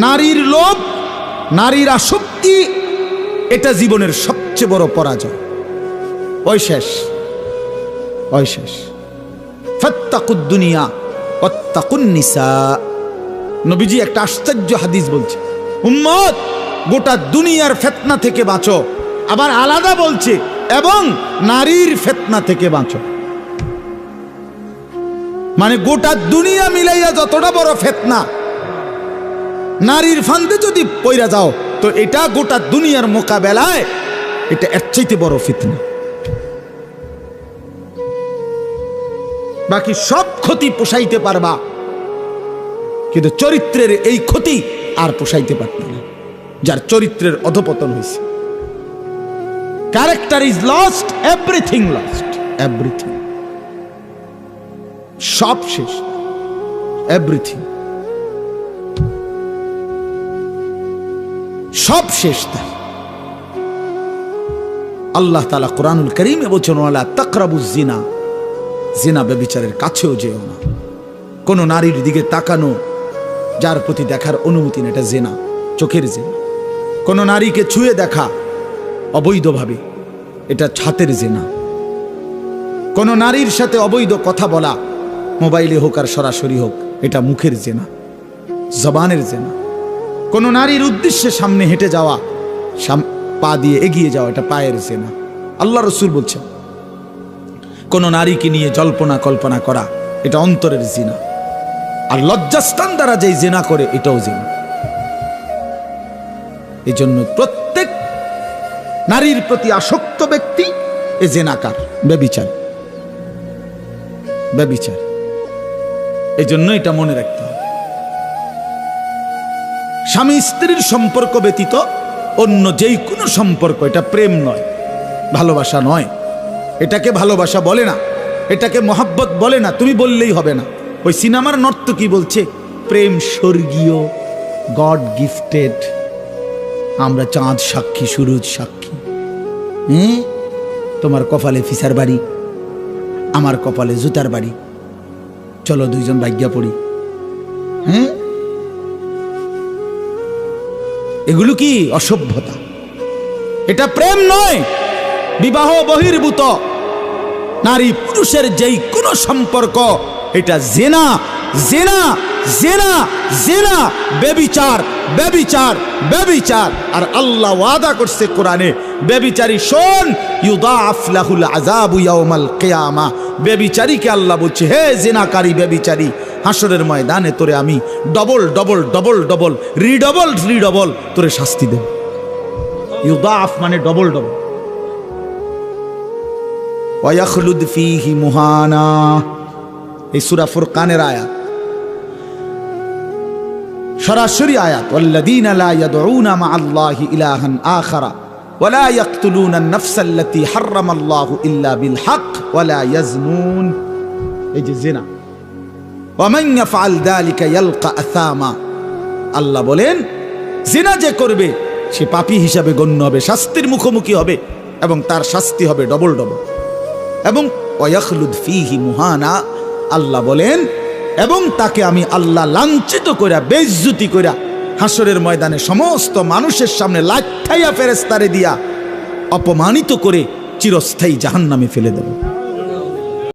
নারীর লোভ, নারীর আসক্তি, এটা জীবনের সবচেয়ে বড় পরাজয়। ওই শেষ ওই শেষ। ফত্তাকুদ দুনিয়া অত্তাকুন নিসা। নবীজি একটা আশ্চর্য হাদিস বলছে, উম্মত, গোটা দুনিয়ার ফেতনা থেকে বাঁচো। আবার আলাদা বলছে, এবং নারীর ফেতনা থেকে বাঁচো। মানে গোটা দুনিয়া মিলাইয়া যতটা বড় ফেতনা নারীর ফান্দে যদি পইরা যাও, তো এটা গোটা দুনিয়ার মোকাবেলায় এটা এর চাইতে বড় ফিতনা। বাকি সব ক্ষতি পোষাইতে পারবা, কিন্তু চরিত্রের এই ক্ষতি আর পোষাইতে পারত না, যার চরিত্রের অধপতন হয়েছে character is lost everything lost everything সব শেষ এভরিথিং সব শেষ তার। আল্লাহ তালা কোরআনুল করিমে বলছেন, ওয়ালা তাকরাবু জিনা। জিনা বেবিচারের কাছেও যেও না। কোনো নারীর দিকে তাকানো, যার প্রতি দেখার অনুমতি না, এটা জেনা, চোখের জেনা। কোনো নারীকে ছুঁয়ে দেখা, অবৈধভাবে, এটা ছাতের জেনা। কোনো নারীর সাথে অবৈধ কথা বলা, মোবাইলে হোক আর সরাসরি হোক, এটা মুখের জেনা, জবানের জেনা। কোনো নারীর উদ্দেশ্যে সামনে হেঁটে যাওয়া পা দিয়ে এগিয়ে যাওয়া, এটা পায়ের জেনা আল্লাহ রসুল বলছেন, কোনো নারীকে নিয়ে জল্পনা কল্পনা করা, এটা অন্তরের জিনা। আর লজ্জাস্থান দ্বারা যেই জেনা করে, এটাও জেনা। এই জন্য প্রত্যেক নারীর প্রতি আসক্ত ব্যক্তি এ জেনাকার, ব্যবিচার। ব্যবিচার। এই জন্য এটা মনে রাখতে হবে। স্বামী স্ত্রীর সম্পর্ক ব্যতীত অন্য যেই কোনো সম্পর্ক, এটা প্রেম নয়, ভালোবাসা নয়। এটাকে ভালোবাসা বলে না, এটাকে মহাব্বত বলে না, তুমি বললেই হবে না। ওই সিনেমার নর্ত নর্তকী বলছে? প্রেম স্বর্গীয়, গড গিফটেড। আমরা চাঁদ সাক্ষী, সুরুজ সাক্ষী। হ্যাঁ তোমার কপালে ফিসার বাড়ি, আমার কপালে জুতার বাড়ি। চলো দুইজন ভাগ্যা পড়ি। হ্যাঁ এগুলো কি অসভ্যতা? এটা প্রেম নয়, বিবাহ বহির্ভূত। নারী পুরুষের যেই কোনো সম্পর্ক, এটা জেনা জেনা জেনা জেনা বেবিচার বেবিচার বেবিচার আর আল্লাহ ওয়াদা করছে কোরআনে বেবিচারি শোন, ইউদাফ লাহুল আযাবু ইয়াউমাল কিয়ামা। বেবিচারীকে আল্লাহ বলছে, হে জেনাকারী বেবিচারী হাসরের ময়দানে তোরে আমি double double double double redouble redouble তোরে শাস্তি দেব। ইউদাফ মানে ডবল ডবল ওয়াখলুদ ফিহি মুহানা। এই সূরা ফুরকানের আয়াত। সরাসরি আয়াত, ওয়াল্লাযীনা লা ইয়াদউনা মা আল্লাহি ইলাহান আখারা। ওয়ালা ইয়াকতুলুনা হাররামা আল্লাহু ইল্লা বিল হক, ওয়ালা ইয়াজনুন। এই যে জিনা। ওয়ামান ইয়াফআল যালিকা ইয়ালকা আল্লাহ বলেন, জিনা যে করবে, সে পাপী হিসাবে গণ্য হবে, শাস্তির মুখোমুখি হবে, এবং তার শাস্তি হবে ডবল ডবল এবং ওয়াখলুদ ফিহি মুহানা, আল্লাহ বলেন, এবং তাকে আমি আল্লাহ লাঞ্ছিত কইরা বেজ্জুতি কইরা হাসরের ময়দানে সমস্ত মানুষের সামনে লাঠাইয়া ফেরেস্তারে দিয়া অপমানিত করে চিরস্থায়ী জাহান্নামে ফেলে দেব।